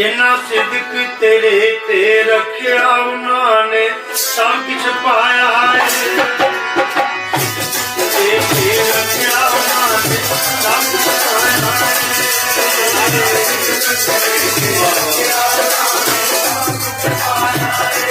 ਜਿਨ੍ਹਾਂ ਸਿਦਕ ਤੇਰੇ ਤੇ ਰੱਖਿਆ ਉਹਨਾਂ ਨੇ, ਸਭ ਕੁਝ ਪਾਇਆ ਹੈ। ਤੇ ਤੇ ਰੱਖਿਆ ਉਹਨਾਂ ਨੇ, ਸਭ ਕੁਝ ਪਾਇਆ ਹੈ। ਤੇ ਰੱਖਿਆ ਉਹਨਾਂ ਨੇ, ਸਭ ਕੁਝ ਪਾਇਆ ਹੈ।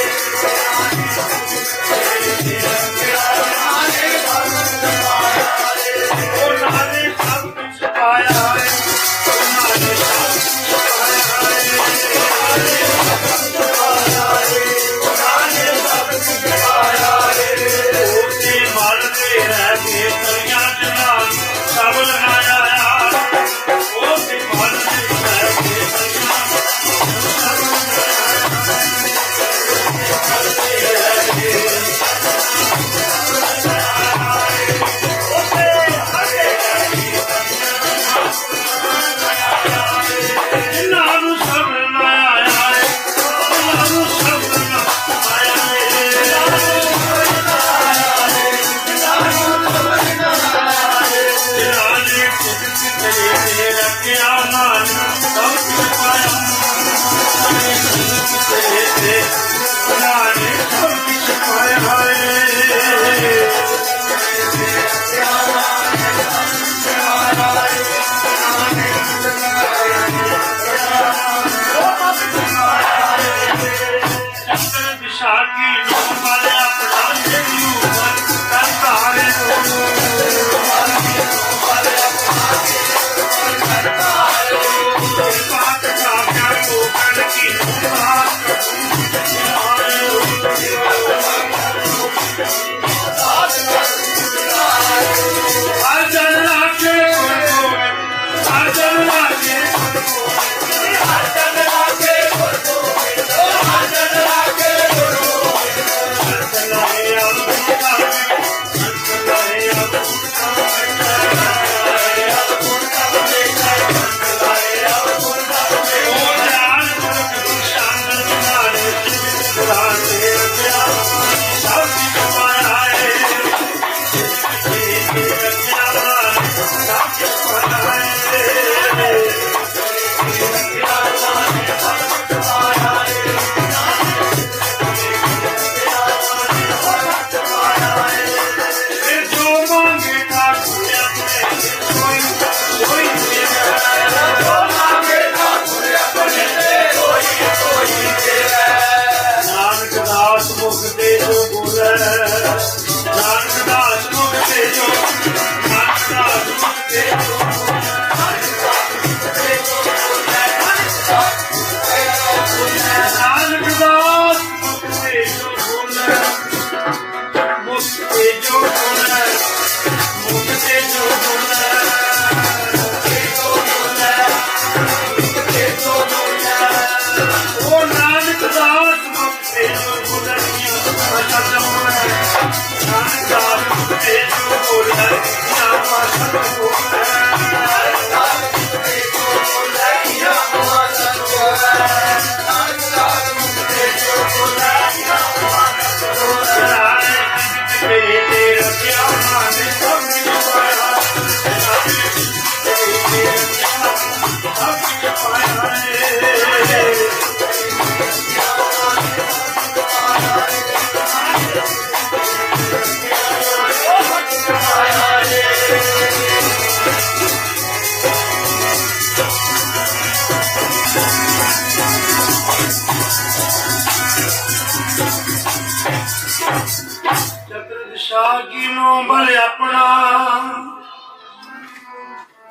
ਸਾਗੀ ਨੂੰ ਬਲ ਆਪਣਾ।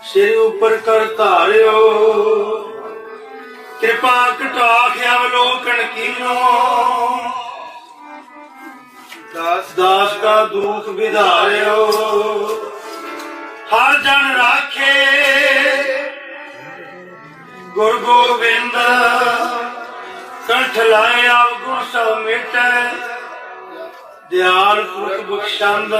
ਸਿਰ ਉੱਪਰ ਕਰ ਧਾਰਿਓ। ਕਿਰਪਾ ਕਟਾਖ ਅਵਲੋਕਨ ਕੀਨੋ। ਦਾਸ ਦਾਸ ਦਾ ਦੁਖ ਵਿਧਾਰਿਓ। ਹਰ ਜਨ ਰਾਖੇ। ਗੁਰ ਗੋਬਿੰਦ ਕੰਠ ਲਾਏ ਆਪ ਗੁਣ ਸਭ ਮਿਟੈ। ਦਿਆਲ ਪੁਰਖ ਬਖਸ਼ੰਦ।